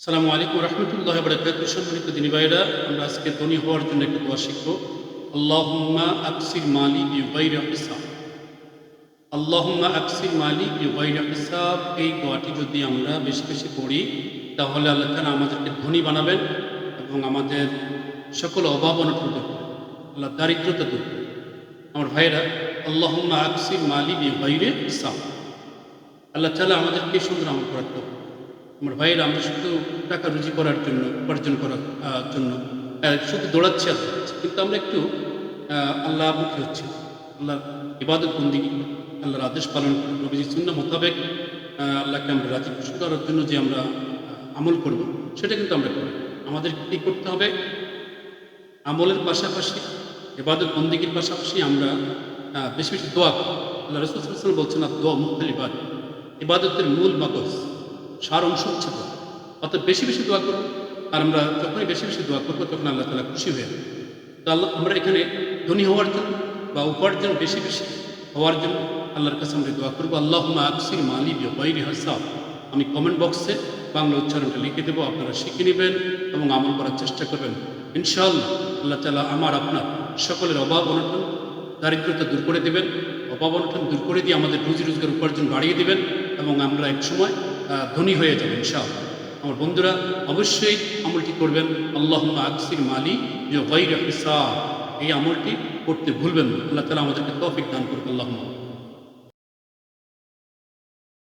সালামু আলাইকুম রহমতুল্লাহ বরকাত সম্মানিত দিনী ভাইরা আমরা আজকে ধনী হওয়ার জন্য একটা দোয়া শিখব আল্লাহুম্মা আকসির মালি ইউবাইর হিসাব আল্লাহুম্মা আকসির মালি ইউবাইর হিসাব এই দোয়াটি যদি আমরা বেশি বেশি পড়ি, তাহলে আল্লাহ তালা আমাদেরকে ধনী বানাবেন এবং আমাদের সকল অভাব করবেন। আল্লাহ দারিদ্রতা দূর। আমার ভাইরা আল্লাহুম্মা আকসির মালি ইউবাইরে হিসাব আল্লাহ তালা আমাদেরকে সুন্দর আমল করাতে হবে আমার ভাইয়েরা আমরা শুধু টাকা রুজি করার জন্য, উপার্জন করার জন্য শুধু দৌড়াচ্ছি দৌড়াচ্ছি। কিন্তু আমরা একটু আল্লাহমুখী হচ্ছি। আল্লাহ ইবাদত বন্দি আল্লাহর আদেশ পালন করি। নবীজি শূন্য মোতাবেক আল্লাহকে আমরা রাজি, খুশি করার জন্য যে আমরা আমল করব, সেটা কিন্তু আমরা করি। আমাদের কী করতে হবে? আমলের পাশাপাশি এবাদত বন্দিগির পাশাপাশি আমরা বেশি বেশি দোয়া করি। আল্লাহ রসুল বলছেন আর দোয়া ইবাদ ইবাদতের মূল মগজ সার অংশ হচ্ছে দোয়া অর্থাৎ বেশি বেশি দোয়া করব আর আমরা যখনই বেশি বেশি দোয়া করব, তখন আল্লাহ তালা খুশি হয়ে তো আল্লাহ, আমরা এখানে ধনী হওয়ার জন্য বা উপার্জন বেশি বেশি হওয়ার জন্য আল্লাহর কাছে আমরা দোয়া করব। আল্লাহ আকসির মালি বাইরি হাসাব। আমি কমেন্ট বক্সে বাংলা উচ্চারণটা লিখে দেবো, আপনারা শিখে নেবেন এবং আমল করার চেষ্টা করবেন। ইনশাআল্লাহ আল্লাহ তালা আমার, আপনার সকলের অভাব অনটন, দারিদ্রতা দূর করে দেবেন। অভাব অনটন দূর করে দিয়ে আমাদের রুজি রোজগার উপার্জন বাড়িয়ে দেবেন এবং আমরা এক সময় ধনী হয়ে যাবেন ইনশাআল্লাহ। আমার বন্ধুরা, অবশ্যই আমলটি করবেন। আল্লাহ আকসির মালি যে বৈর এই আমলটি করতে ভুলবেন না। আল্লাহ তালা আমাদেরকে তফিক দান করবেন আল্লাহ